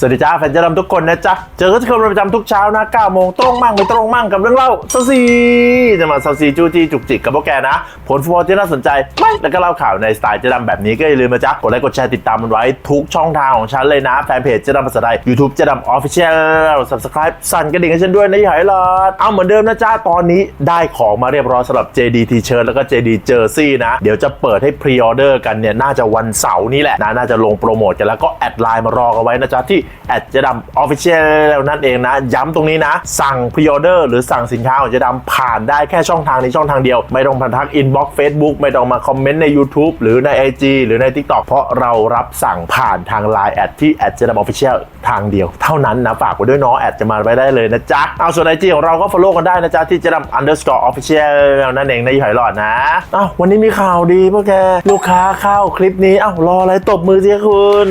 สวัสดีจ้าแฟนเจะดำทุกคนนะจ๊ะ เจอกันทุกคนเป็นประจำทุกเช้านะ9โมงตรงมั่งไม่ตรงมั่งกับเรื่องเล่าซาซีจะมาซาซีจูจีจุกจิกกับพวกแกนะ ผลฟุตบอลที่น่าสนใจไม่แล้วก็เล่าข่าวในสไตล์เจะดำแบบนี้ก็อย่าลืมนะจ๊ะ กดไลค์กดแชร์ติดตามมันไว้ทุกช่องทางของฉันเลยนะ แฟนเพจเจะดำภาษาไทย YouTube เจะดำออฟฟิเชียล Subscribe สั่นกระดิ่งให้ฉันด้วยนะยี่หอยลอดเอาเหมือนเดิมนะจ๊ะตอนนี้ได้ของมาเรียบร้อยสำหรับ JD T-shirt แล้วก็ JD Jersey นะเดี๋ยวจะเปิดให้พรีออเดอร์กันเนี่ยน่าจะวันเสาร์นี้แหละนะน่าจะลงโปรโมทกันแล้วก็แอดไลน์มารอกันไว้นะจ๊ะที่แอดเจะดำออฟฟิเชียลนั่นเองนะ ย้ำตรงนี้นะ สั่งพรีออเดอร์หรือสั่งสินค้าของเจะดำผ่านได้แค่ช่องทางนี้ช่องทางเดียว ไม่ต้องพันทักอินบ็อกซ์เฟซบุ๊กไม่ต้องมาคอมเมนต์ใน YouTube หรือใน IG หรือใน TikTok เพราะเรารับสั่งผ่านทาง Line แอดที่แอดเจะดำออฟฟิเชียลทางเดียว เท่านั้นนะ ฝากไว้ด้วยเนาะแอดจะมาไว้ได้เลยนะจ๊ะ เอาส่วนไอจีของเราก็ follow กันได้นะจ๊ะ ที่เจะดำ underscore official นั่นเองในยี่หอยหลอดนะอ้าววันนี้มีข่าวดีพวกแกลูกค้าเข้าคลิปนี้อ้าวรออะไรตบมือสิคุณ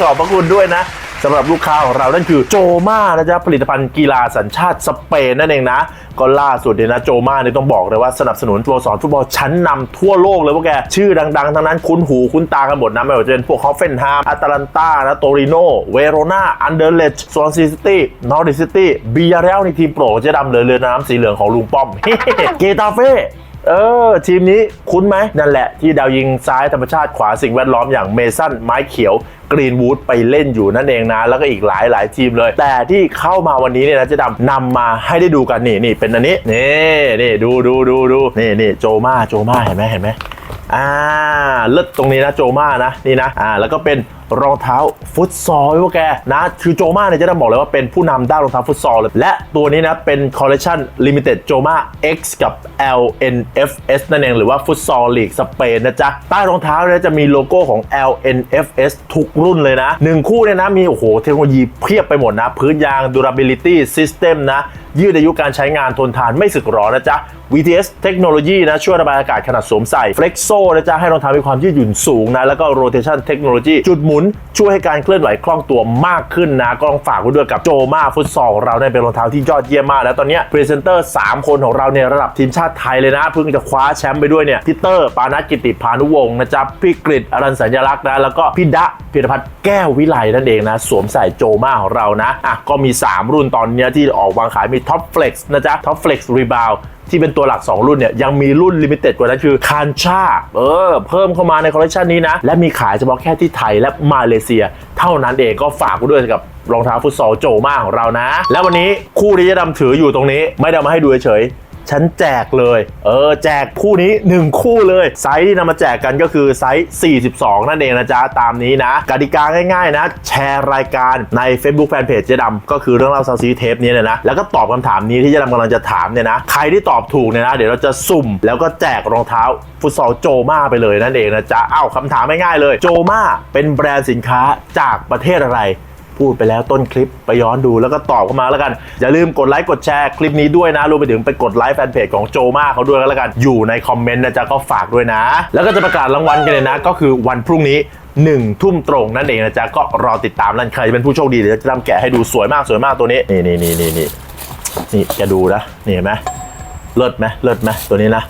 ขอบพระคุณด้วยนะสำหรับลูกค้าของเรานั่นคือโจมานะจ๊ะผลิตภัณฑ์กีฬาสัญชาติสเปนนั่นเองนะ ก็ล่าสุดเนี่ยนะโจมาเนี่ยต้องบอกเลยว่าสนับสนุนตัวสอนฟุตบอลชั้นนำทั่วโลกเลยพวกแก ชื่อดังๆ ทั้งนั้นคุ้นหูคุ้นตากันหมดนะ ไม่ว่าจะเป็นพวกฮอฟเฟนไฮมอาตาลันตานะโตริโนเวโรนาอันเดอร์เลชสวนซิตี้นอริซิตี้บียาเรลในทีมโปรเจะดำเลยเรือน้ำสีเหลืองของลุงป้อมเกตาเฟ่ เออ ทีมนี้คุ้นไหมนั่นแหละที่ดาวยิงซ้ายธรรมชาติขวาสิ่งแวดล้อมอย่างเมสันไม้เขียวกรีนวูดไปเล่นอยู่นั่นเองนะ แล้วก็อีกหลายหลายทีมเลย แต่ที่เข้ามาวันนี้เนี่ยนะเจะดำนำมาให้ได้ดูกันนี่นี่เป็นอันนี้นี่นี่ดูดูดูดูนี่นี่โจมาโจมาเห็นไหมเห็นไหมอ่าเลิศตรงนี้นะโจมานะนี่นะอ่าแล้วก็เป็น รองเท้าฟุตซอลพวกแกนะคือโจมาเนี่ยจะได้บอกเลยว่าเป็นผู้นำด้านรองเท้าฟุตซอลเลยและตัวนี้นะเป็นคอลเล t ชันลิมิเต็ดโจมา X กับ LNFS นั่นเองหรือว่าฟุตซอลลีกสเปนนะจ๊ะ ใต้รองเท้าเนี่ยจะมีโลโก้ของ LNFS ทุกรุ่นเลยนะหนึ่งคู่เนี่ยนะมีโอ้โหเทคโนโลยีเพียบไปหมดนะ พื้นยาง durability system นะยืดอายุการใช้งานทนทานไม่สึกหรอนะจ๊ะ VTS เทคโนโลยีนะช่วยระบายอากาศขนาดสวมใส่ Flexo นะจ๊ะให้รองเท้ามีความยืดหยุ่นสูงนะแล้วก็ Rotation เทคโนโลยีจุดหมุนช่วยให้การเคลื่อนไหวคล่องตัวมากขึ้นนะก็ต้องฝากไว้ด้วยกับโจมาฟุตซอลของเราเนี่ยเป็นรองเท้าที่ยอดเยี่ยมมาก แล้วตอนนี้พรีเซนเตอร์ 3 คนของเราเนี่ยระดับทีมชาติไทยเลยนะ เพิ่งจะคว้าแชมป์ไปด้วยเนี่ยพี่เตอร์ปานัทกิติพานุวงศ์นะจ๊ะพี่กฤษอรันสัญลักษณ์นะแล้วก็พี่ดะพิรพัฒน์แก้ววิไลนั่นเองนะ สวมใส่โจมาของเรานะอะก็มี 3 รุ่นตอนนี้ที่ออกวางขายมี Top Flex นะจ๊ะ Top Flex Rebound ที่เป็นตัวหลัก 2 รุ่นเนี่ยยังมีรุ่นลิมิเต็ดกว่านั้นคือคานชาเออเพิ่มเข้ามาในคอลเลคชันนี้นะ และมีขายเฉพาะแค่ที่ไทยและมาเลเซีย เท่านั้นเองก็ฝากด้วยกับรองเท้าฟุตซอลโจมาของเรานะ แล้ววันนี้คู่ที่จะดำถืออยู่ตรงนี้ ไม่ได้มาให้ดูเฉย ฉันแจกเลย เออ แจกคู่นี้ 1 คู่เลย ไซส์ที่นำมาแจกกันก็คือไซส์ 42 นั่นเองนะจ๊ะ ตามนี้นะกติกาง่ายๆนะ แชร์รายการใน Facebook Fanpage เจ๊ดำก็คือเรื่องเล่าซาซีเทปนี้เนี่ยนะ แล้วก็ตอบคำถามนี้ที่เจ๊ดำกำลังจะถามเนี่ยนะ ใครที่ตอบถูกเนี่ยนะ เดี๋ยวเราจะสุ่ม แล้วก็แจกรองเท้าฟุตซอลโจมาไปเลยนั่นเองนะจ๊ะอ้าวคำถามง่ายๆเลย โจมาเป็นแบรนด์สินค้าจากประเทศอะไร พูดไปแล้วต้นคลิปไปย้อนดูแล้วก็ตอบเข้ามาแล้วกัน อย่าลืมกดไลค์กดแชร์คลิปนี้ด้วยนะรวมไปถึงไปกดไลค์แฟนเพจของโจมาเขาด้วยกันแล้วกันอยู่ในคอมเมนต์นะจ๊ะก็ฝากด้วยนะ แล้วก็จะประกาศรางวัลกันเลยนะ ก็คือวันพรุ่งนี้1ทุ่มตรงนั่นเองนะจ๊ะก็รอติดตามนั่นใครจะเป็นผู้โชคดีเดี๋ยวจะทำแกะให้ดูสวยมากสวยมากตัวนี้นี่นี่นี่นี่นี่นี่แกดูนะนี่เห็นไหมเลิศไหมเลิศไหมตัวนี้นะ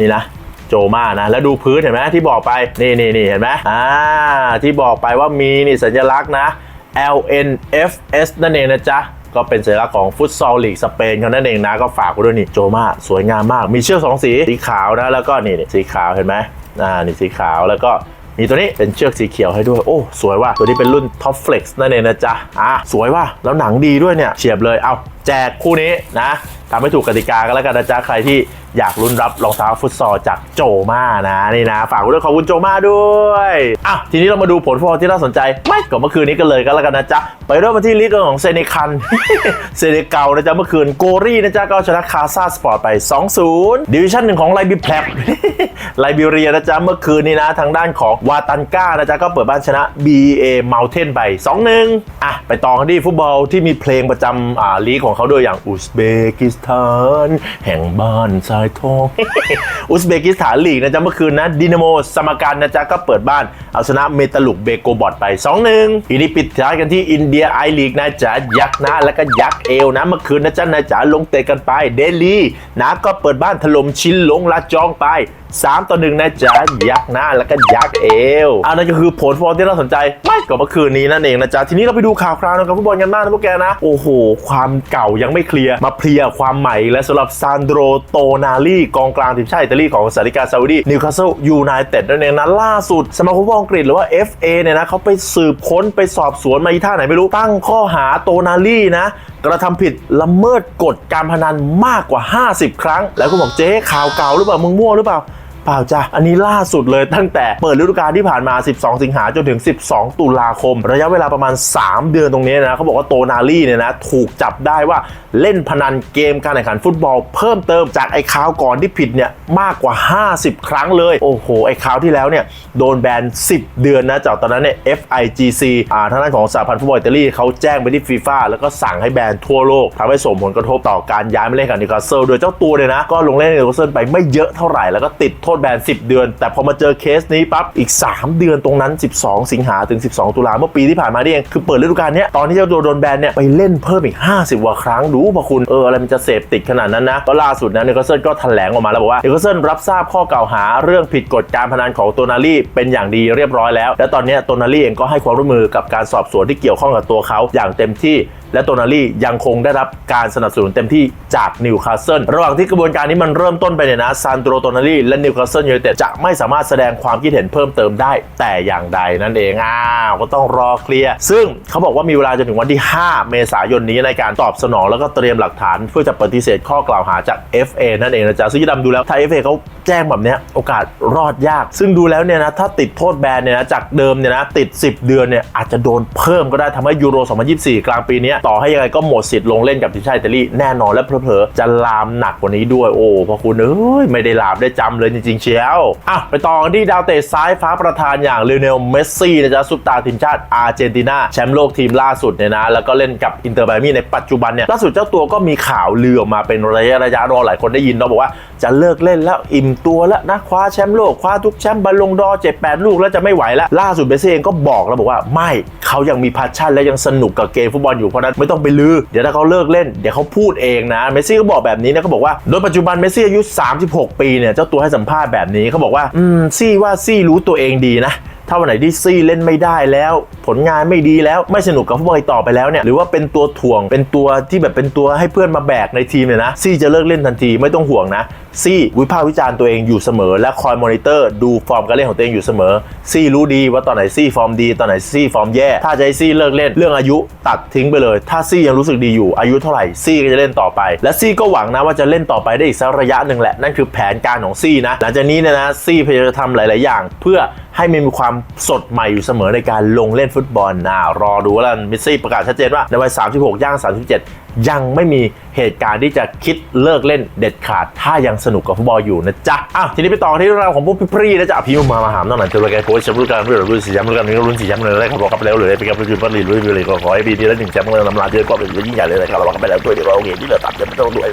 นี่นะโจมานะ แล้วดูพื้นเห็นไหมที่บอกไป นี่นี่นี่เห็นไหมอ่าที่บอกไปว่ามีนี่สัญลักษณ์นะ LNFS นั่นเองนะจ๊ะ ก็เป็นสัญลักษณ์ของฟุตซอลลีกสเปนเขานั่นเองนะ ก็ฝากไว้ด้วยนี่โจมาสวยงามมาก มีเชือกสองสี สีขาวนะ แล้วก็นี่นี่สีขาวเห็นไหมอ่านี่สีขาวแล้วก็มีตัวนี้เป็นเชือกสีเขียวให้ด้วย โอ้ สวยว่ะ ตัวนี้เป็นรุ่น Top Flex นั่นเองนะจ๊ะ อะ สวยว่ะ แล้วหนังดีด้วยเนี่ย เฉียบเลย เอาแจกคู่นี้นะทำให้ถูกกติกากันแล้วกันนะจ๊ะใครที่อยากลุ้นรับรองเท้าฟุตซอลจากโจมานะนี่นะ ฝากด้วยขอบคุณโจมาด้วยอะทีนี้เรามาดูผลฟุตบอลที่น่าสนใจไม่ก็เมื่อคืนนี้กันเลยก็แล้วกันนะจ๊ะ ไปเริ่มกันที่ลีกของเซเนคัน เซเนเกานะจ๊ะเมื่อคืนโกรี่นะจ๊ะก็ชนะคาซาสปอร์ตไป 2-0 ดิวิชั่นหนึ่งของไลบิแพลบไลบีเรียนะจ๊ะเมื่อคืนนี้นะ ทางด้านของวาตันก้านะจ๊ะก็เปิดบ้านชนะ BA Mountain ไป 2-1อะไปต่อกันที่ฟุตบอลที่มีเพลงประจำอ่าลีกของเขาด้วยอย่างอุซเบกิสถาน แห่งบ้านทรายทอง อุซเบกิสถานลีกนะจ๊ะเมื่อคืนนะดินาโมสมการนะจ๊ะก็เปิดบ้านเอาชนะเมตาลุกเบโกบอดไป 2-1ทีนี้ปิดท้ายกันที่อินเดียไอลีกนะจ๊ะยักษ์หนะแล้วก็ยักษ์เอวนะ เมื่อคืนนะจ๊ะนะจ๊ะลงเตะกันไปเดลีนะก็เปิดบ้านถล่มชินหลงลาจองไป 3 ต่อหนึ่งนะจ๊ะ ยักหน้าแล้วก็ยักเอวอันนั้นก็คือผลฟุตบอลที่น่าสนใจไม่กว่าเมื่อคืนนี้นั่นเองนะจ๊ะ ทีนี้เราไปดูข่าวคราวนะครับฟุตบอลกันบ้างนะพวกแกนะ โอ้โห ความเก่ายังไม่เคลียร์ มาเพลียความใหม่ และสำหรับซานโดรโตนาลีกองกลางทีมชาติอิตาลีของสาริกาซาอุดีนิวคาสเซิลยูไนเต็ดนั่นเองนะล่าสุด สมาคมฟุตบอลอังกฤษหรือว่า FA เนี่ยนะเขาไปสืบค้นไปสอบสวนมาอีท่าไหนไม่รู้ตั้งข้อหาโตนาลีนะกระทำผิดละเมิดกฎการพนันมากกว่า 50 ครั้ง แล้วก็บอกเจ๊ข่าวเก่าหรือเปล่ามึงมั่วหรือเปล่า เปล่าจ้ะ อันนี้ล่าสุดเลยตั้งแต่เปิดฤดูกาลที่ผ่านมา 12 สิงหาจนถึง 12 ตุลาคม ระยะเวลาประมาณ 3 เดือนตรงนี้นะเขาบอกว่าโตนาลี่เนี่ยนะถูกจับได้ว่าเล่นพนันเกมการแข่งขันฟุตบอลเพิ่มเติมจากไอ้คราวก่อนที่ผิดเนี่ยมากกว่า 50 ครั้งเลย โอ้โห ไอ้คราวที่แล้วเนี่ยโดนแบน 10 เดือนนะจากตอนนั้นเนี่ย FIGC อ่าทางด้านของสหพันธ์ฟุตบอลอิตาลีเขาแจ้งไปที่ฟีฟ่าแล้วก็สั่งให้แบนทั่วโลกทำให้ส่งผลกระทบต่อการย้ายมาเล่นกับนิวคาสเซิลโดยเจ้าตัวเนี่ยนะก็ลงเล่นในนิวคาสเซิลไปไม่เยอะเท่าไหร่แล้วก็ติดโทษแบน 10 เดือน แต่พอมาเจอเคสนี้ปั๊บอีก 3 เดือนตรงนั้น 12 สิงหาถึง 12 ตุลาเมื่อปีที่ผ่านมานี่เองคือเปิดฤดูกาลนี้ตอนที่เจ้าตัวโดนแบนเนี่ยไปเล่นเพิ่มอีก 50กว่าครั้งดูพอคุณเอออะไรมันจะเสพติดขนาดนั้นนะก็ล่าสุดนะเนิวคาเซิลก็แถลงออกมาแล้วบอกว่านิวคาเซิลรับทราบข้อกล่าวหาเรื่องผิดกฎการพนันของโตนาลีเป็นอย่างดีเรียบร้อยแล้ว และตอนนี้โตนาลีเองก็ให้ความร่วมมือกับการสอบสวนที่เกี่ยวข้องกับตัวเขาอย่างเต็มที่ และโตนาลียังคงได้รับการสนับสนุนเต็มที่จากนิวคาสเซิลระหว่างที่กระบวนการนี้มันเริ่มต้นไปเนี่ยนะซานโดรโตนาลีและนิวคาสเซิลยูไนเต็ดจะไม่สามารถแสดงความคิดเห็นเพิ่มเติมได้ แต่อย่างใดนั่นเองอ้าวก็ต้องรอเคลียร์ซึ่งเขาบอกว่ามีเวลาจนถึงวันที่ 5 เมษายนนี้ในการตอบสนองแล้วก็เตรียมหลักฐานเพื่อจะปฏิเสธข้อกล่าวหาจาก FA นั่นเองนะจ๊ะซึ่งที่ดำดูแล้วถ้า FA เขาแจ้งแบบเนี้ยโอกาสรอดยาก ซึ่งดูแล้วเนี่ยนะถ้าติดโทษแบนเนี่ยนะจากเดิมเนี่ยนะติด 10 เดือนเนี่ยอาจจะโดนเพิ่มก็ได้ทำให้ยูโร 2024 กลางปีนี้ต่อให้ยังไงก็หมดสิทธิ์ลงเล่นกับทีมชาติอิตาลีแน่นอนและเผลอๆจะลามหนักกว่านี้ด้วยโอ้พอคุณเอ้ยไม่ได้ลามได้จำเลยจริงๆเชียวอะไปต่อกันที่ดาวเตะซ้ายฟ้าประธานอย่างเลเนลเมสซี่นะจ๊ะซุปตาร์ทีมชาติอาร์เจนตินาแชมป์โลกทีมล่าสุดเนี่ยนะแล้วก็เล่นกับอินเตอร์ไบมี่ในปัจจุบันเนี่ยล่าสุดเจ้าตัวก็มีข่าวลือออกมาเป็นระยะระยะรอหลายคนได้ยินเนาะบอกว่าจะเลิกเล่นแล้วอิ่มตัวแล้วนะคว้าแชมป์โลกคว้าทุกแชมป์บอลลงดอเจ็ดแปดลูกแล้วจะไม่ไหวแล้วล่าสุดเมสซี่เองก็บอกแล้วบอกว่าไม่เขายังมีพัชชั่นและยังสนุกกับเกมฟุตบอลอยู่เพราะฉะนั้นไม่ต้องไปลือ เดี๋ยวถ้าเขาเลิกเล่น เดี๋ยวเขาพูดเองนะ เมสซี่ก็บอกแบบนี้นะเขาบอกว่า โดยปัจจุบันเมสซี่อายุ 36 ปีเนี่ย เจ้าตัวให้สัมภาษณ์แบบนี้เขาบอกว่า อืมซี่ว่าซี่รู้ตัวเองดีนะ ถ้าวันไหนที่ซี่เล่นไม่ได้แล้ว ผลงานไม่ดีแล้วไม่สนุกกับฟุตบอลต่อไปแล้วเนี่ยหรือว่าเป็นตัวถ่วงเป็นตัวที่แบบเป็นตัวให้เพื่อนมาแบกในทีมเนี่ยนะซี่จะเลิกเล่นทันทีไม่ต้องห่วงนะซี่วิพากษ์วิจารณ์ตัวเองอยู่เสมอ และคอยมอนิเตอร์ดูฟอร์มการเล่นของตัวเองอยู่เสมอ ซี่รู้ดีว่าตอนไหนซี่ฟอร์มดีตอนไหนซี่ฟอร์มแย่ ถ้าจะให้ซี่เลิกเล่นเรื่องอายุตัดทิ้งไปเลย ถ้าซี่ยังรู้สึกดีอยู่อายุเท่าไหร่ซี่ก็จะเล่นต่อไป และซี่ก็หวังนะว่าจะเล่นต่อไปได้อีกสักระยะหนึ่งแหละนั่นคือแผนการของซี่นะหลังจากนี้เนี่ยนะซี่พยายามจะทำหลาย ๆ อย่าง เพื่อให้มันมีความสดใหม่อยู่เสมอในการลงเล่นฟุตบอลนะรอดูแล้วกันมิสซี่ประกาศชัดเจนว่าในวัย 36 ย่าง 37 ยังไม่มีเหตุการณ์ที่จะคิดเลิกเล่นเด็ดขาด ถ้ายังสนุกกับฟุตบอลอยู่นะจ๊ะอ้าวทีนี้ไปต่อที่เรื่องราวของพวกพี่พรีนะจ๊ะพี่มามาหามตั้งแต่เจอรายการโค้ชแชมป์รุ่นกลางรื่องรุ่นสี่แชมป์รุ่นกลางนี้ก็รุ่นสี่แชมป์เลยนะครับบอกกันไปแล้วเลยเป็นการประชุมผลิตรุ่นเลยก็ขอให้ปีนี้ละหนึ่งแชมป์เงินำลาเยอะก็เป็นยิ่งใหญ่เลยนะครับบอกกันไปแล้วด้วยเดี๋ยวเราเห็นที่เราตัดจะไม่ต้องด้วย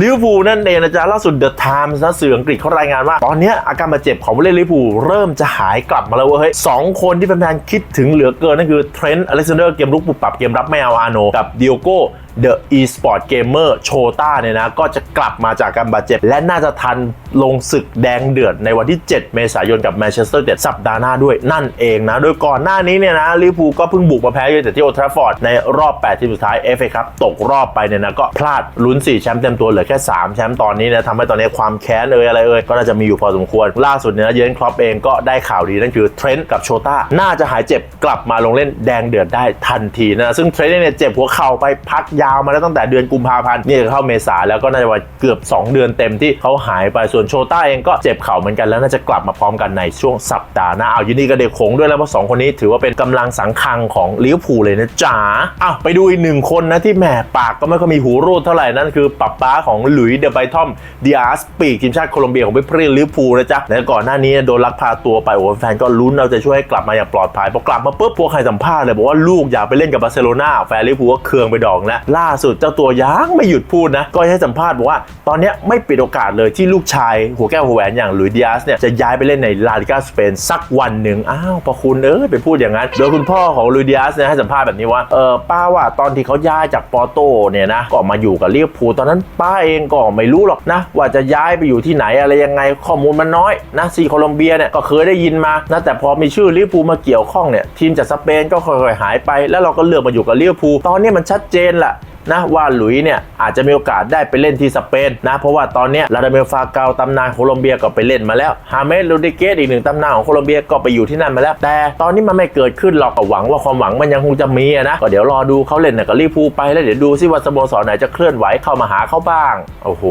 ลิเวอร์พูลนั่นเองนะจ๊ะล่าสุดเดอะไทมส์นะสื่ออังกฤษเขารายงานว่า ตอนนี้อาการบาดเจ็บของผู้เล่นลิเวอร์พูลเริ่มจะหายกลับมาแล้วเว้ยสองคนที่แฟนๆคิดถึงเหลือเกินนั่นคือเทรนต์อเล็กซานเดอร์เกมรุกปุบปับเกมรับไม่เอาอาโนกับดิโอโกเด อะอีสปอร์ตเกมเมอร์โชต้าเนี่ยนะ ก็จะกลับมาจากการบาดเจ็บ และน่าจะทันลงศึกแดงเดือดในวันที่ 7 เมษายนกับแมนเชสเตอร์ยูไนเต็ดสัปดาห์หน้าด้วยนั่นเองนะ โดยก่อนหน้านี้เนี่ยนะลิเวอร์พูลก็เพิ่งบุกมาแพ้ยูไนเต็ดที่โอทราฟอร์ดในรอบ 8 ทีมสุดท้ายเอฟเอครับตกรอบไปเนี่ยนะก็พลาดลุ้น 4 แชมป์เต็มตัวเหลือแค่ 3 แชมป์ตอนนี้นะทำให้ตอนนี้ความแค้นเอ่ยอะไรเอ่ยก็น่าจะมีอยู่พอสมควร ล่าสุดเนี่ยนะเยนครอปเองก็ได้ข่าวดีนั่นคือเทรนต์กับโชต้าน่าจะหายเจ็บกลับมาลงเล่นแดงเดือดได้ทันทีนะซึ่งเทรนต์เนี่ยเจ็บหัวเข่าไปพักยาวมาแล้วตั้งแต่เดือนกุมภาพันธ์นี่จะเข้าเมษาแล้วก็น่าจะว่าเกือบ 2 เดือนเต็มที่เขาหายไปส่วนโชต้าเองก็เจ็บเข่าเหมือนกันแล้วน่าจะกลับมาพร้อมกันในช่วงสัปดาห์หน้าเอายินดีกับเด็กคงด้วยแล้วเพราะสองคนนี้ถือว่าเป็นกำลังสังคังของลิเวอร์พูลเลยนะจ๋าอ้าวไปดูอีกหนึ่งคนนะที่แหมปากก็ไม่ค่อยมีหูรูดเท่าไหร่นั่นคือปับป้าของหลุยเดอะไบทอมดิอาสปีกทีมชาติโคลอมเบียของเพื่อนลิเวอร์พูลนะจ๊ะและก่อนหน้านี้โดนลักพาตัวไปโอ้แฟนก็ลุ้นเราจะช่วยให้กลับมาอย่างปลอดภัยพอกลับมาปุ๊บพวกใครสัมภาษณ์เลยบอกว่าลูกอยากไปเล่นกับบาร์เซโลนาแฟนลิเวอร์พูลก็เคืองไปดองแล้วล่าสุดเจ้าตัวยังไม่หยุดพูดนะ ก็ให้สัมภาษณ์บอกว่า ตอนนี้ไม่ปิดโอกาสเลยที่ลูกชาย หัวแก้วหัวแหวนอย่างลุยดิอาสเนี่ยจะย้ายไปเล่นในลาลิกาสเปนสักวันหนึ่งอ้าวพอคุณเอ้ยไปพูดอย่างนั้น โดยคุณพ่อของลุยดิอาสเนี่ยให้สัมภาษณ์แบบนี้ว่าเออป้าว่าตอนที่เขาย้ายจากปอร์โตเนี่ยนะก็มาอยู่กับเวอร์พูตอนนั้นป้าเองก็ไม่รู้หรอกนะ ว่าจะย้ายไปอยู่ที่ไหนอะไรยังไงข้อมูลมันน้อยนะซีโคลอมเบียเนี่ยก็เคยได้ยินมานะแต่พอมีชื่อลิเวอร์พูลมาเกี่ยวข้องเนี่ยทีมจากสเปนก็ค่อยๆหายไป แล้วเราก็เลือกมาอยู่กับลิเวอร์พูลตอนนี้มันชัดเจนละ นะว่าหลุยส์เนี่ยอาจจะมีโอกาสได้ไปเล่นที่สเปนนะเพราะว่าตอนนี้ลาดาเมลฟาเกาตำนานโคลอมเบียก็ไปเล่นมาแล้วฮาเมสโรดิเกสอีกหนึ่งตำนานของโคลอมเบียก็ไปอยู่ที่นั่นมาแล้ว แต่ตอนนี้มันไม่เกิดขึ้นหรอกก็หวังว่าความหวังมันยังคงจะมีนะก็เดี๋ยวรอดูเขาเล่นนะกับลิเวอร์พูไปแล้วเดี๋ยวดูซิว่าสโมสรไหนจะเคลื่อนไหวเข้ามาหาเขาบ้าง โอ้โห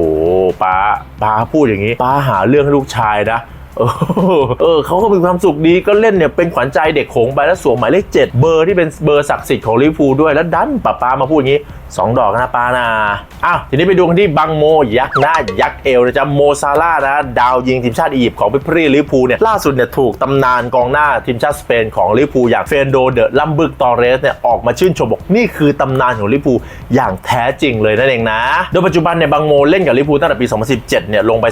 ป้าป้าพูดอย่างนี้ป้าหาเรื่องให้ลูกชายนะเออเขาก็มีความสุขดีก็เล่นเนี่ยเป็นขวัญใจเด็กหงไปแล้วสวมหมายเลขเจ็ดเบอร์ที่เป็นเบอร์ศักดิ์สิทธิ์ของลิเวอร์พูลด้วยแล้วดันป้าปามาพูดอย่างนี้ สองดอกนะปานาอ้าวทีนี้ไปดูกันที่บังโม ยักษ์หน้ายักษ์เอวนะจ๊ะโมซาร่านะดาวยิงทีมชาติอียิปต์ของพิพรีลิเวอร์พูเนี่ยล่าสุดเนี่ยถูกตำนานกองหน้าทีมชาติสเปนของลิเวอร์พูอย่างเฟนโดเดอลัมบึกตอเรสเนี่ยออกมาชื่นชมบอกนี่คือตำนานของลิเวอร์พูอย่างแท้จริงเลยนั่นเองนะ โดยปัจจุบันเนี่ยบังโมเล่นกับลิเวอร์พูตั้งแต่ปี 2017 เนี่ยลงไป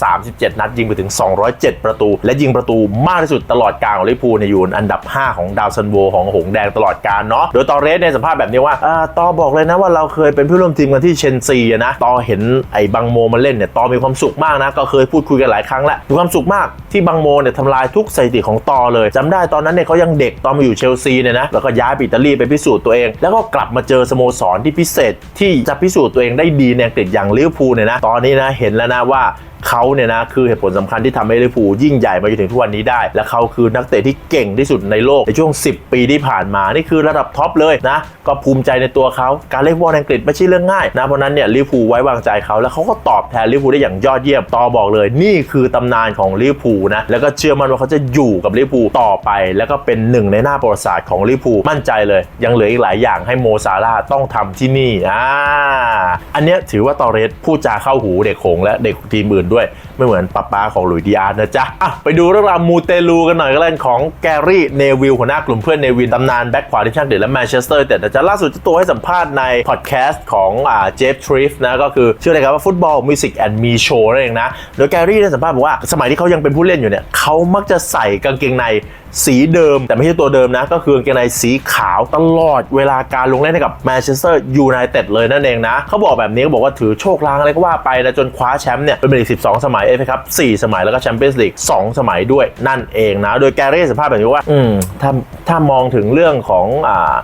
337 นัดยิงไปถึง 207 ประตู และยิงประตูมากที่สุดตลอดกาลของลิเวอร์พูเนี่ยอยู่อันดับ 5 ของดาวซันโวของหงแดงตลอดกาลเนาะโดยตอเรสในสัมภาษณ์แบบนี้ว่าอ่าตอบอกเลยนะว่าเราเคยเป็นเพื่อนร่วมทีมกันที่เชนซีอะนะตอเห็นไอ้บังโมมาเล่นเนี่ยตอมีความสุขมากนะก็เคยพูดคุยกันหลายครั้งแล้วมีความสุขมากที่บังโมเนี่ยทำลายทุกสถิติของตอเลยจำได้ตอนนั้นเนี่ยเขายังเด็กตอนมาอยู่เชลซีเนี่ยนะแล้วก็ย้ายไปอิตาลีไปพิสูจน์ตัวเอง แล้วก็กลับมาเจอสโมสรที่พิเศษที่จะพิสูจน์ตัวเองได้ดีในอังกฤษอย่างลิเวอร์พูลเนี่ยนะตอนนี้นะเห็นแล้วนะว่า เขาเนี่ยนะคือเหตุผลสำคัญที่ทำให้ลิเวอร์พูลยิ่งใหญ่มาจนถึงทุกวันนี้ได้ และเขาคือนักเตะที่เก่งที่สุดในโลกในช่วง 10 ปีที่ผ่านมา นี่คือระดับท็อปเลยนะ ก็ภูมิใจในตัวเขา การเล่นฟุตบอลอังกฤษไม่ใช่เรื่องง่ายนะ เพราะนั้นเนี่ยลิเวอร์พูลไว้วางใจเขา แล้วเขาก็ตอบแทนลิเวอร์พูลได้อย่างยอดเยี่ยมต่อบอกเลย นี่คือตำนานของลิเวอร์พูลนะ แล้วก็เชื่อมั่นว่าเขาจะอยู่กับลิเวอร์พูลต่อไป แล้วก็เป็นหนึ่งในหน้าประวัติศาสตร์ของลิเวอร์พูลมั่นใจเลย ยังเหลืออีกหลายอย่างให้โมซาร่าต้องทำที่นี่อ่าอันเนี้ยถือว่าตอเรสพูดจาเข้าหูเด็กหงและเด็กทีมอื่นด้วยด้วยไม่เหมือนป้าป้าของหลุยดิอาร์นะจ๊ะอะไปดูเรื่องราวมูเตลูกันหน่อยก็แล้วกันของแกรี่เนวิลหัวหน้ากลุ่มเพื่อนเนวินตำนานแบ็คขวาทีมชาติอังกฤษและแมนเชสเตอร์แต่จะล่าสุดจ้าตัวให้สัมภาษณ์ในพอดแคสต์ของอ่าเจฟทริฟนะก็คือชื่ออะไรครับว่าฟุตบอลมิวสิกแอนด์มีโชว์นั่นเองนะโดยแกรี่ได้สัมภาษณ์บอกว่าสมัยที่เขายังเป็นผู้เล่นอยู่เนี่ยเขามักจะใส่กางเกงในสีเดิม แต่ไม่ใช่ตัวเดิมนะ ก็คือกางเกงในสีขาวตลอดเวลาการลงเล่นให้กับแมนเชสเตอร์ยูไนเต็ดเลยนั่นเองนะเขาบอกแบบนี้เขาบอกว่าถือโชคลางอะไรก็ว่าไปนะจนคว้าแชมป์เนี่ยเป็นลีก12 สมัยเอฟครับ4สมัยแล้วก็แชมเปี้ยนส์ลีก2สมัยด้วยนั่นเองนะ โดยแกรี่สัมภาษณ์แบบนี้ว่า อืมถ้าถ้ามองถึงเรื่องของอ่า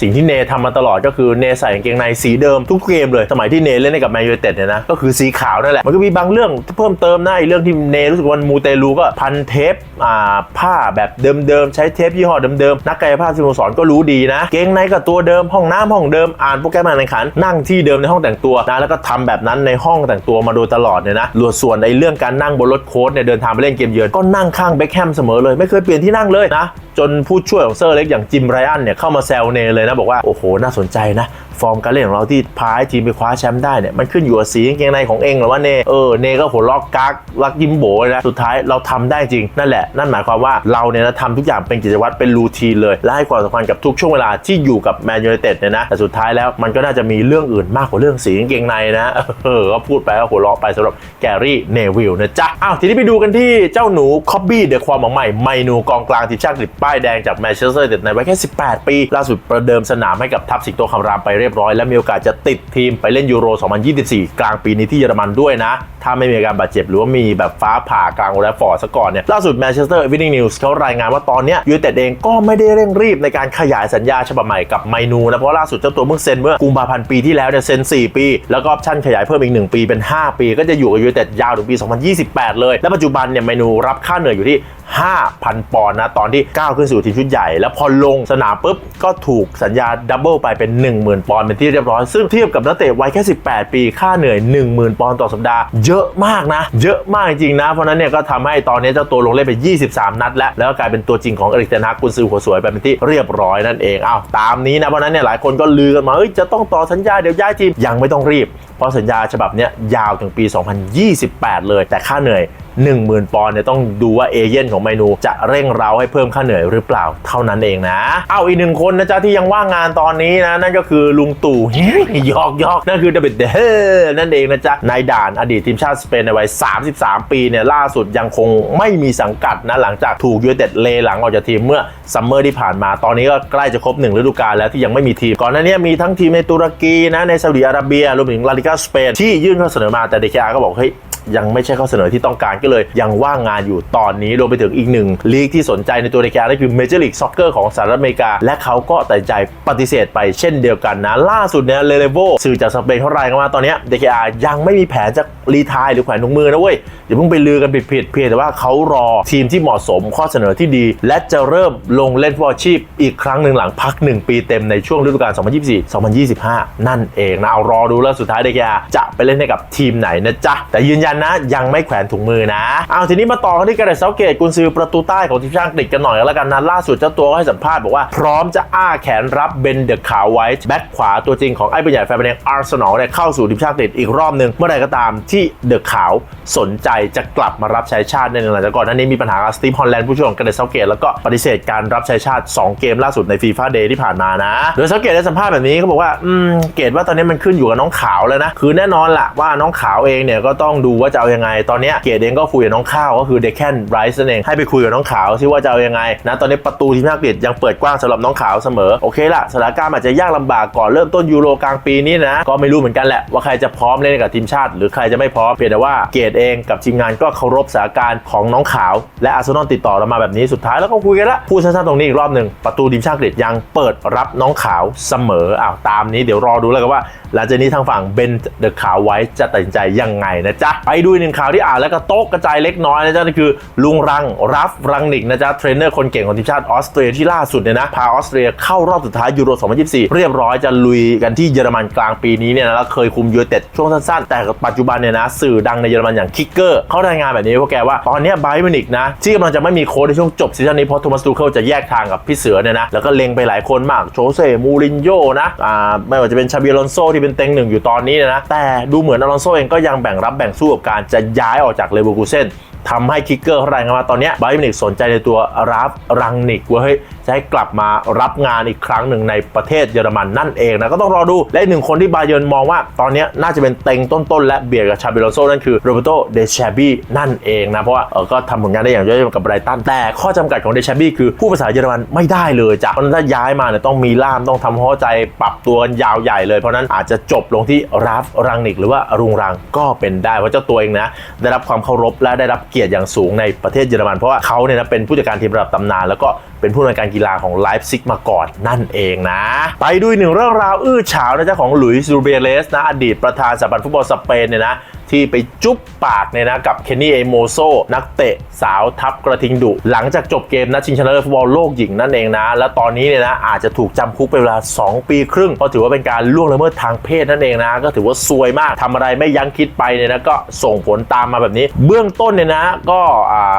สิ่งที่เนทำมาตลอดก็คือเนใส่กางเกงในสีเดิมทุกเกมเลย สมัยที่เนเล่นให้กับแมนยูเต็ดเนี่ยนะก็คือสีขาวนั่นแหละมันก็มีบางเรื่องเพิ่มเติมนะอ้เรื่องที่เนรู้สึกว่ามูเตลูก็พันเทปอ่าผ้าแบบเดิมๆใช้เทปยี่ห้อเดิมๆนักกายภาพสโมสรก็รู้ดีนะ เกงในก็ตัวเดิมห้องน้ำห้องเดิมอ่านโปรแกรมการแข่งขันนั่งที่เดิมในห้องแต่งตัวนะแล้วก็ทำแบบนั้นในห้องแต่งตัวมาโดยตลอดเนี่ยนะรวดส่วนในเรื่องการนั่งบนรถโค้ชเนี่ยเดินทางไปเล่นเกมเยือนก็นั่งข้างเบคแฮมเสมอเลย ไม่เคยเปลี่ยนที่นั่งเลยนะจนผู้ช่วยของเซอร์เล็กอย่างจิมไรอันเนี่ยเข้ามาแซวเนเลยนะบอกว่าโอ้โหน่าสนใจนะ ฟอร์มการเล่นของเราที่พาให้ทีมไปคว้าแชมป์ได้เนี่ยมันขึ้นอยู่กับสีกางเกงในของเองหรือว่าเนเออเนก็หัวล็อกกักลักยิ้มโบยนะสุดท้ายเราทำได้จริงนั่นแหละนั่นหมายความว่าเราเนี่ยนะทำทุกอย่างเป็นกิจวัตรเป็นรูทีนเลย และให้ความสำคัญกับทุกช่วงเวลาที่อยู่กับแมนยูไนเต็ดเนี่ยนะแต่สุดท้ายแล้วมันก็น่าจะมีเรื่องอื่นมากกว่าเรื่องสีกางเกงในนะเออก็พูดไปก็หัวเราะไปสำหรับแกรี่เนวิลนะจ๊ะอ้าวทีนี้ไปดูกันที่เจ้าหนูคอบบี้เดอะความหวังใหม่ไมนูกองกลางทีมชาติอังกฤษป้ายแดงจากแมนเชสเตอร์ยูไนเต็ดในวัยแค่ 18 ปี ล่าสุดประเดิมสนามให้กับทัพสิงโตคำรามไปเรียบร้อย และมีโอกาสจะติดทีมไปเล่นยูโร 2024 กลางปีนี้ที่เยอรมันด้วยนะ ถ้าไม่มีอาการบาดเจ็บหรือว่ามีแบบฟ้าผ่ากลางโอแลฟอร์ดซะก่อนเนี่ยล่าสุดแมนเชสเตอร์อีวินิ่งนิวส์เขารายงานว่าตอนนี้ยูไนเต็ดเองก็ไม่ได้เร่งรีบในการขยายสัญญาฉบับใหม่กับไมนูนะเพราะล่าสุดเจ้าตัวเพิ่งเซ็นเมื่อกุมภาพันธ์ปีที่แล้วเนี่ยเซ็น 4 ปี แล้วก็ออปชั่นขยายเพิ่มอีก 1 ปีเป็น 5 ปี ก็จะอยู่กับยูไนเต็ดยาวถึงปี 2028 เลย และปัจจุบันเนี่ยไมนูรับค่าเหนื่อยอยู่ที่ 5,000 ปอนด์นะตอนที่ก้าวขึ้นสู่ทีมชุดใหญ่ แล้วพอลงสนามปุ๊บก็ถูกสัญญาดับเบิลไปเป็น 10,000 ปอนด์เป็นที่เรียบร้อยซึ่งเทียบกับนักเตะวัยแค่ 18 ปีค่าเหนื่อย 10,000 ปอนด์ต่อสัปดาห์เยอะอะมากนะ เยอะมากจริงนะ เพราะนั้นเนี่ยก็ทำให้ตอนนี้เจ้าตัวลงเล่นไป 23 นัด แล้วแล้วก็กลายเป็นตัวจริงของเอริกเทนฮากกุนซือหัวสวยไปเป็นที่เรียบร้อยนั่นเองอ้าวตามนี้นะเพราะนั้นเนี่ยหลายคนก็ลือกันมาเอ้ยจะต้องต่อสัญญาเดี๋ยวย้ายทีมยังไม่ต้องรีบ เพราะสัญญาฉบับนี้ยาวถึงปี 2028 เลยแต่ค่าเหนื่อย 10,000 ปอนด์เนี่ยต้องดูว่าเอเย่นของเมนูจะเร่งเร้าให้เพิ่มค่าเหนื่อยหรือเปล่าเท่านั้นเองนะเอาอีกหนึ่งคนนะจ๊ะที่ยังว่างงานตอนนี้นะ นั่นก็คือลุงตู่ยอกยอกนั่นคือเดวิดเดเฮนั่นเองนะจ๊ะนายด่านอดีตทีมชาติสเปนในวัย 33 ปีเนี่ยล่าสุดยังคงไม่มีสังกัดนะหลังจากถูกยูเต็ดเลหลังออกจากทีมเมื่อซัมเมอร์ที่ผ่านมาตอนนี้ก็ใกล้จะครบหนึ่งฤดูกาลแล้วที่ยังไม่มีทีมก่อนหน้านี้มีทั้งทีมในตุรกีนะในซาอุดิอาระเบียรวมถึงลาลิกาสเปนที่ยื่นข้อเสนอมาแต่เดคอาก็บอกเฮ้ย ยังไม่ใช่ข้อเสนอที่ต้องการก็เลย ยังว่างงานอยู่ตอนนี้รวมไปถึงอีกหนึ่งลีกที่สนใจในตัวเดคอานั่นคือ Major League Soccer ของสหรัฐอเมริกา และเขาก็ตัดใจปฏิเสธไปเช่นเดียวกันนะ ล่าสุดเนี่ยเลเลโวสื่อจากสเปนเขารายงานมาตอนนี้เดคอายังไม่มีแผนจะรีไทายหรือแขวนถุงมือนะเว้ยอย่าเพิ่งไปลือกันผิดๆเพียงแต่ว่าเขารอทีมที่เหมาะสมข้อเสนอที่ดี และจะเริ่มลงเล่นฟุตบอลชีพ อีกครั้งหนึ่งหลังพัก 1 ปีเต็มในช่วงฤดูกาล 2024-2025 นั่นเองนะเอารอดูแล้วสุดท้ายเดคอาจะไปเล่นให้กับทีมไหนนะจ๊ะแต่ยืนยันนะ ยังไม่แขวนถุงมือนะเอาทีนี้มาต่อกันที่กระเดซเซาเกตกุนซือประตูใต้ของทีมชาติอังกฤษกันหน่อยก็แล้วกันนะล่าสุดเจ้าตัวก็ให้สัมภาษณ์บอกว่าพร้อมจะอ้าแขนรับเบนเดอะขาวไว้แบ็คขวาตัวจริงของไอ้เป็นใหญ่แฟนบอลอาร์เซนอลเนี่ยเข้าสู่ทีมชาติอังกฤษอีกรอบหนึ่งเมื่อใดก็ตามที่เดอะขาวสนใจจะกลับมารับใช้ชาติในหลังจากก่อนหน้านี้มีปัญหากับสตีฟฮอลแลนด์ผู้ช่วยของกระเดซเซาเกตแล้วก็ปฏิเสธการรับใช้ชาติ 2 เกมล่าสุดในฟีฟ่าเดย์ที่ผ่านมานะโดยเซาเกตได้สัมภาษณ์แบบนี้เขาบอกว่าอืมเกตว่าตอนนี้มันขึ้นอยู่กับน้องขาวแล้วนะคือแน่นอนละว่าน้องขาวเองเนี่ยก็ต้องดูว่าจะเอายังไง ตอนนี้เกตเองก็คุยกับน้องข้าวก็คือเดคแคนไรส์นั่นเองให้ไปคุยกับน้องขาวซิว่าจะเอายังไงนะตอนนี้ประตูทีมชาติอังกฤษยังเปิดกว้างสำหรับน้องขาวเสมอโอเคละสถานการณ์อาจจะยากลำบากก่อนเริ่มต้นยูโรกลางปีนี้นะก็ไม่รู้เหมือนกันแหละว่าใครจะพร้อมเล่นกับทีมชาติ หรือใครจะไม่พร้อมเพียงแต่ว่าเกตเองกับทีมงานก็เคารพสถานการณ์ของน้องขาว และอาร์เซนอลติดต่อเรามาแบบนี้สุดท้ายแล้วก็คุยกันละพูดสั้นๆตรงนี้อีกรอบหนึ่งประตูทีมชาติอังกฤษยังเปิดรับน้องขาวเสมออ้าวตามนี้เดี๋ยวรอดูแล้วกันว่า หลังจากนี้ทางฝั่งเบนเดอะขาวไว้จะตัดสินใจยังไงนะจ๊ะไปดูอีกหนึ่งข่าวที่อ่านแล้วก็โต๊ะกระจายเล็กน้อยนะจ๊ะนั่นคือ ลุงรังรัฟรังนิกนะจ๊ะเทรนเนอร์คนเก่งของทีมชาติออสเตรียที่ล่าสุดเนี่ยนะพาออสเตรียเข้ารอบสุดท้ายยูโร 2024 เรียบร้อยจะลุยกันที่เยอรมันกลางปีนี้เนี่ยนะแล้วเคยคุมยูเต็ดช่วงสั้นๆ แต่ปัจจุบันเนี่ยนะสื่อดังในเยอรมันอย่างคิกเกอร์เขารายงานแบบนี้พวกแกว่าตอนนี้ไบรมินิกนะที่กำลังจะไม่มีโค้ชในช่วงจบซีซั่นนี้เพราะโทมัสตูเคิลจะแยกทางกับพี่เสือเนี่ยนะแล้วก็เล็งไปหลายคนมากโชเซ่มูรินโญ่นะอ่าไม่ว่าจะเป็นชาบิลอนโซที่เป็นเต็งหนึ่งอยู่ตอนนี้นะแต่ดูเหมือนอลอนโซเองก็ยังแบ่งรับแบ่งสู้กับการจะย้ายออกจากเลเวอร์คูเซนทำให้คิกเกอร์เขารายงานมาตอนนี้ไบรมินิกสนใจในตัวราฟรังนิกว่าเฮ้ย จะให้กลับมารับงานอีกครั้งหนึ่งในประเทศเยอรมันนั่นเองนะก็ต้องรอดูและหนึ่งคนที่บาเยิร์นมองว่าตอนนี้น่าจะเป็นเต็งต้นๆ และเบียดกับชาบิลอนโซนั่นคือโรเบโตเดชาบีนั่นเองนะเพราะว่าเออก็ทำผลงานได้อย่างยอดเยี่ยมกับไบรตันแต่ข้อจำกัดของเดชาบีคือผู้ภาษาเยอรมันไม่ได้เลยจ้ะเพราะนั้นถ้าย้ายมาเนี่ยต้องมีล่ามต้องทำข้าใจปรับตัวกันยาวใหญ่เลยเพราะนั้นอาจจะจบลงที่ราฟรังนิกหรือว่ารุงรังก็เป็นได้เพราะเจ้าตัวเองนะได้รับความเคารพและได้รับเกียรติอย่างสูงในประเทศเยอรมันเพราะว่าเขาเนี่ยนะเป็นผู้จัดการทีมระดับตำนานแล้วก็เป็นผู้อำนวยการกีฬาของไลฟ์ซิกมาก่อนนั่นเองนะ ไปดูหนึ่งเรื่องราวอื้อฉาวนะจ๊ะของหลุยส์รูเบเลสนะอดีตประธานสหพันธ์ฟุตบอลสเปนเนี่ยนะที่ไปจุ๊บปากเนี่ยนะกับเคนนี่เอโมโซนักเตะสาวทัพกระทิงดุ หลังจากจบเกมนัดชิงชนะเลิศฟุตบอลโลกหญิงนั่นเองนะ แล้วตอนนี้เนี่ยนะอาจจะถูกจำคุกเป็นเวลา 2 ปีครึ่ง เพราะถือว่าเป็นการล่วงละเมิดทางเพศนั่นเองนะ ก็ถือว่าซวยมากทำอะไรไม่ยั้งคิดไปเนี่ยนะก็ส่งผลตามมาแบบนี้ เบื้องต้นเนี่ยนะ ก็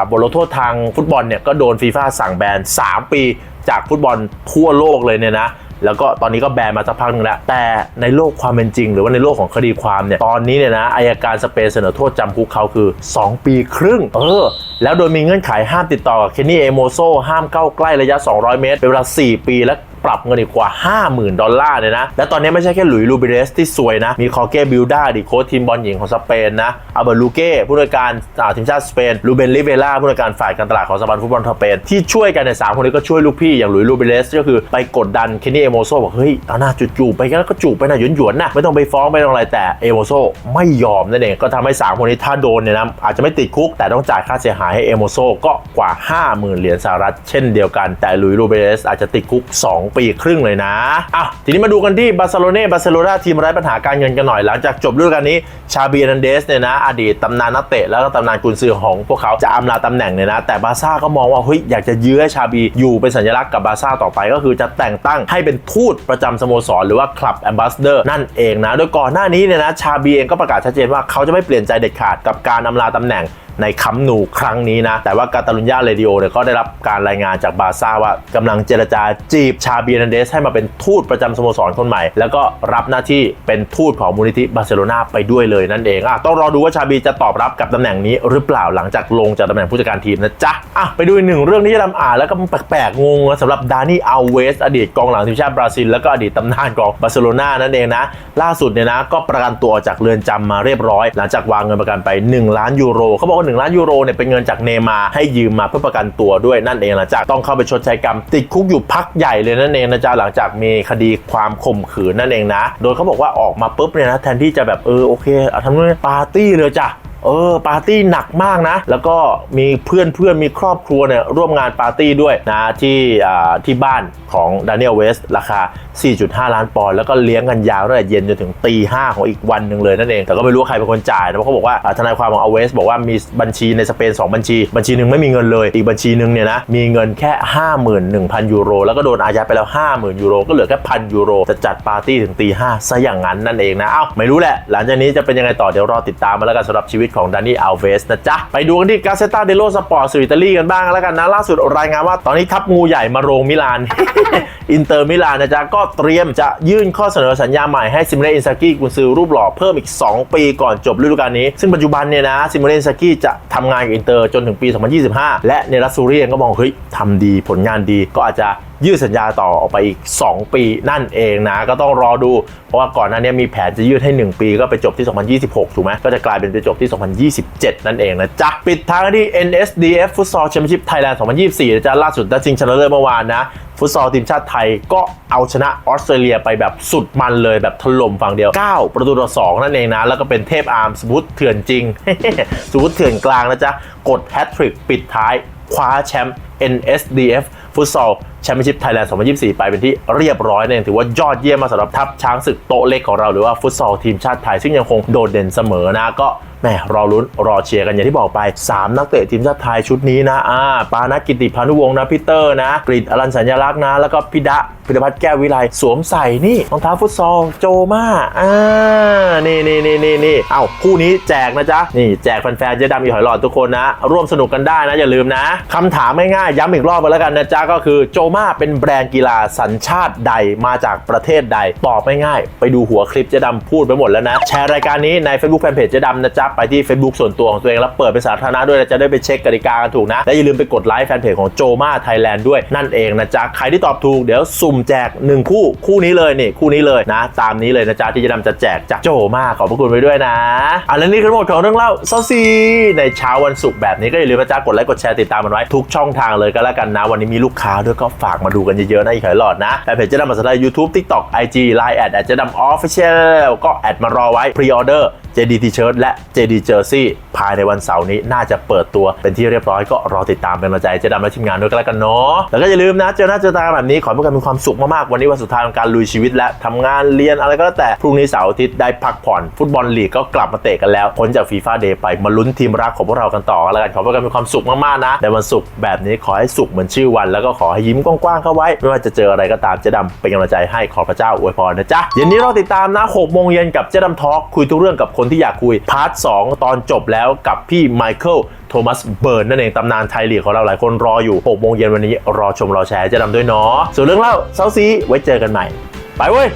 บทลงโทษทางฟุตบอลเนี่ยก็โดนฟีฟ่าสั่งแบน 3 ปี จากฟุตบอลทั่วโลกเลยเนี่ยนะแล้วก็ตอนนี้ก็แบนมาสักพักหนึงแล้ว แต่ในโลกความเป็นจริง หรือว่าในโลกของคดีความเนี่ย ตอนนี้เนี่ยนะอายการสเปนเสนอโทษจำคุกเขาคือ 2 ปีครึ่ง เออ แล้วโดยมีเงื่อนไขห้ามติดต่อกับเคนนี่เอโมโซห้ามเข้าใกล้ระยะ 200 เมตร เป็นเวลา 4 ปีและ ปรับเงินอีกกว่า 50,000 ดอลลาร์เลยนะ และตอนนี้ไม่ใช่แค่หลุยส์ลูบิเรสที่สวยนะ มีคอเก้บิลดาดิโค้ชทีมบอลหญิงของสเปนนะอัลเบร์ลูเก้ผู้อำนวยการอาทีมชาติสเปนลูเบนลิเวล่าผู้อำนวยการฝ่ายการตลาดของสหพันฟุตบอลสเปนที่ช่วยกันในยสามคนนี้ก็ช่วยลูกพี่อย่างหลุยส์ลูบิเรสก็คือไปกดดันเคนนี่เอโมโซบอกเฮ้ยเอาหน้าจูบๆไปแล้วก็จูบไปนะหยวนๆนะไม่ต้องไปฟ้องไม่ต้องอะไรแต่เอโมโซไม่ยอมนั่นเองก็ทำให้สามคนนี้ถ้าโดนเนี่ยนะอาจจะไม่ติดคุกแต่ต้องจ่ายค่าเสียหายให้เอโมโซก็กว่า 50,000 เหรียญสหรัฐเช่นเดียวกันแต่หลุยลูเบเรสอาจจะติดคุก 2ปีครึ่งเลยนะอะทีนี้มาดูกันที่บาร์เซโลนาบาร์เซโลนาทีมไร้ปัญหาการเงินกันหน่อยหลังจากจบฤดูกาลนี้ชาบีนันเดสเนี่ยนะอดีตตำนานนักเตะแล้วก็ตำนานกุนซือของพวกเขาจะอำลาตำแหน่งเนี่ยนะแต่บาร์ซ่าก็มองว่าเฮ้ยอยากจะยื้อให้ชาบีอยู่เป็นสัญลักษณ์กับบาร์ซ่าต่อไปก็คือจะแต่งตั้งให้เป็นทูตประจำสโมสรหรือว่าคลับแอมบาสเดอร์นั่นเองนะโดยก่อนหน้านี้เนี่ยนะชาบีเองก็ประกาศชัดเจนว่าเขาจะไม่เปลี่ยนใจเด็ดขาดกับการอำลาตำแหน่ง ในคัมนูครั้งนี้นะ แต่ว่ากาตาลุญญาเรดิโอเนี่ยก็ได้รับการรายงานจากบาร์ซ่าว่ากำลังเจรจาจีบชาบีนันเดสให้มาเป็นทูตประจำสโมสรคนใหม่ แล้วก็รับหน้าที่เป็นทูตของมูลนิธิบาร์เซโลนาไปด้วยเลยนั่นเองอะต้องรอดูว่าชาบีจะตอบรับกับตำแหน่งนี้หรือเปล่าหลังจากลงจากตำแหน่งผู้จัดการทีมนะจ๊ะอะไปดูอีกหนึ่งเรื่องที่จะทำอ่านแล้วก็แปลกๆงงนะสำหรับดานี่อัลเวสอดีตกองหลังทีมชาติบราซิลแล้วก็อดีตตำนานของบาร์เซโลนานั่นเองนะล่าสุดเนี่ยนะก็ประกันตัวออกจากเรือนจำมาเรียบร้อย หลังจากวางเงินประกันไป 1 ล้านยูโรเขาบอกว่า1 ล้านยูโรเนี่ยเป็นเงินจากเนมาให้ยืมมาเพื่อประกันตัวด้วยนั่นเองนะจ๊ะต้องเข้าไปชดใช้กรรม ติดคุกอยู่พักใหญ่เลยนั่นเองนะจ๊ะหลังจากมีคดีความข่มขืนนั่นเองนะ โดยเขาบอกว่าออกมาปุ๊บเนี่ยนะแทนที่จะแบบเออโอเคเอาทำนู่นปาร์ตี้เลยจ้ะ เออปาร์ตี้หนักมากนะ แล้วก็มีเพื่อนเพื่อนมีครอบครัวเนี่ยร่วมงานปาร์ตี้ด้วยนะที่ที่บ้านของดานิเอลเวสราคา 4.5 ล้านปอนด์แล้วก็เลี้ยงกันยาวตั้งแต่เย็นจนถึงตีห้าของอีกวันหนึ่งเลยนั่นเอง แต่ก็ไม่รู้ใครเป็นคนจ่ายนะเพราะเขาบอกว่าทนายความของอเวสบอกว่ามีบัญชีในสเปน 2 บัญชี บัญชีหนึ่งไม่มีเงินเลย อีกบัญชีหนึ่งเนี่ยนะมีเงินแค่ 51,000 ยูโร แล้วก็โดนอายัดไปแล้ว 50,000 ยูโร ก็เหลือแค่พันยูโรจะจัดปาร์ตี้ถึงตีห้าซะอย่างนั้นนั่นเองนะเอ้าไม่รู้แหละ หลังจากนี้จะเป็นยังไงต่อเดี๋ยวรอติดตามมาแล้วกันสำหรับชีวิตของดานี่อัลเวสนะจ๊ะ ไปดูกันที่กาเซตาเดโลสปอร์ตสื่ออิตาลีกันบ้างแล้วกันนะ ล่าสุดรายงานว่าตอนนี้ทัพงูใหญ่มาโรงมิลาน อินเตอร์มิลานนะจ๊ะ ก็เตรียมจะยื่นข้อเสนอสัญญาใหม่ให้ซิมเนอินซากิกุนซือรูปหล่อเพิ่มอีก 2 ปีก่อนจบฤดูกาลนี้ ซึ่งปัจจุบันเนี่ยนะซิมเนอินซากิจะทำงานกับอินเตอร์จนถึงปี 2025 และเนรัสซูเรียนก็มองเฮ้ยทำดีผลงานดีก็อาจจะ ยืดสัญญาต่อออกไปอีก 2 ปีนั่นเองนะ ก็ต้องรอดู เพราะว่าก่อนหน้านี้มีแผนจะยืดให้ 1 ปีก็ไปจบที่ 2026 ถูกไหมก็จะกลายเป็นไปจบที่ 2027 นั่นเองนะจ๊ะปิดท้ายที่ NSDF Futsal Championship Thailand 2024นะจ๊ะล่าสุดนัดชิงชนะเลิศเมื่อวานนะฟุตซอลทีมชาติไทยก็เอาชนะออสเตรเลียไปแบบสุดมันเลยแบบถล่มฝั่งเดียว 9 ประตูต่อ 2 นั่นเองนะ แล้วก็เป็นเทพอาร์มสมุทเถื่อนจริง สมุทเถื่อนกลางนะจ๊ะ กดแฮตทริกปิดท้ายคว้าแชมป์ NSDF ฟุตซอลแชมเปี้ยนชิพไทยแลนด์ 2024 ไปเป็นที่เรียบร้อยนั่นถือว่ายอดเยี่ยมมาสำหรับทัพช้างศึกโต๊ะเล็กของเราหรือว่าฟุตซอลทีมชาติไทย ซึ่งยังคงโดดเด่นเสมอนะก็แหมรอลุ้นรอเชียร์กันอย่างที่บอกไป 3 นักเตะทีมชาติไทยชุดนี้นะอ่าปานักกิติพานุวงศ์นะพีเตอร์นะ กริดอรันสัญญลักษณ์นะ แล้วก็พิดะพิรพัฒน์แก้ววิไลสวมใส่นี่รองเท้าฟุตซอลโจมาอ่านี่นี่นี่นี่นี่เอ้าคู่นี้แจกนะจ๊ะ นี่แจกแฟนๆเจ๊ดำอีหอยหลอดทุกคนนะ ร่วมสนุกกันได้นะอย่าลืมนะคำถามง่ายๆย้ำอีกรอบไปแล้วกันนะจ๊ะก็คือโจมาเป็นแบรนด์กีฬาสัญชาติใดมาจากประเทศใด ตอบง่ายๆไปดูหัวคลิปเจ๊ดำพูดไปหมดแล้วนะ แชร์รายการนี้ใน Facebook Fanpage เจ๊ดำนะจ๊ะ ไปที่ Facebook ส่วนตัวของตัวเองแล้วเปิดเป็นสาธารณะด้วยนะจะได้ไปเช็คกติกากันถูกนะ และอย่าลืมไปกดไลค์แฟนเพจของโจมาไทยแลนด์ด้วยนั่นเองนะจ๊ะ ใครที่ตอบถูกเดี๋ยวสุ่มแจกหนึ่งคู่คู่นี้เลยนี่คู่นี้เลยนะ ตามนี้เลยนะจ๊ะที่เจะดำจะแจกจากโจมาขอบพระคุณไปด้วยนะอะและนี่คือหมดของเรื่องเล่าซาซีในเช้าวันศุกร์แบบนี้ก็อย่าลืมนะจ๊ะกดไลค์กดแชร์ติดตามมันไว้ทุกช่องทางเลยก็แล้วกันนะ วันนี้มีลูกค้าด้วยก็ฝากมาดูกันเยอะๆนะอีกหอยหลอดนะแฟนเพจเจะดำภาษาไทย YouTube TikTok IG Line แอดแอดเจะดำ Official ก็แอดมารอไว้พรีออเดอร์ JD T-shirt และ JD Jersey ภายในวันเสาร์นี้น่าจะเปิดตัวเป็นที่เรียบร้อยก็รอติดตามเป็นกำลังใจเจะดำและทีมงานด้วยก็แล้วกันเนาะแล้วก็อย่าลืมนะเจอหน้าเจอตาแบบนี้ขอให้พวกกันมีความสุขมากๆวันนี้วันสุดท้ายของการลุยชีวิตและทำงานเรียนอะไรก็แล้วแต่พรุ่งนี้เสาร์อาทิตย์ได้พักผ่อน ฟุตบอลลีกก็กลับมาเตะกันแล้วพ้นจากฟีฟ่าเดย์ไปมาลุ้นทีมรักของพวกเรากันต่อแล้วกันขอให้พวกกันมีความสุขมากๆนะในวันศุกร์แบบนี้ขอให้สุขเหมือนชื่อวัน แล้วก็ขอให้ยิ้มกว้างๆเข้าไว้ ไม่ว่าจะเจออะไรก็ตามเจ๊ดำเป็นกำลังใจให้ขอพระเจ้าอวยพรนะจ๊ะเย็นนี้เราติดตามนะ6โมงเย็นกับเจ๊ดำทอล์กคุยทุกเรื่องกับคนที่อยากคุยพาร์ท2ตอนจบแล้วกับพี่ไมเคิลโทมัสเบิร์นนั่นเองตำนานไทยลีกของเราหลายคนรออยู่6โมงเย็นวันนี้รอชมรอแชร์เจ๊ดำด้วยเนาะส่วนเรื่องเล่าเซาซีไว้เจอกันใหม่ ไปเว้ย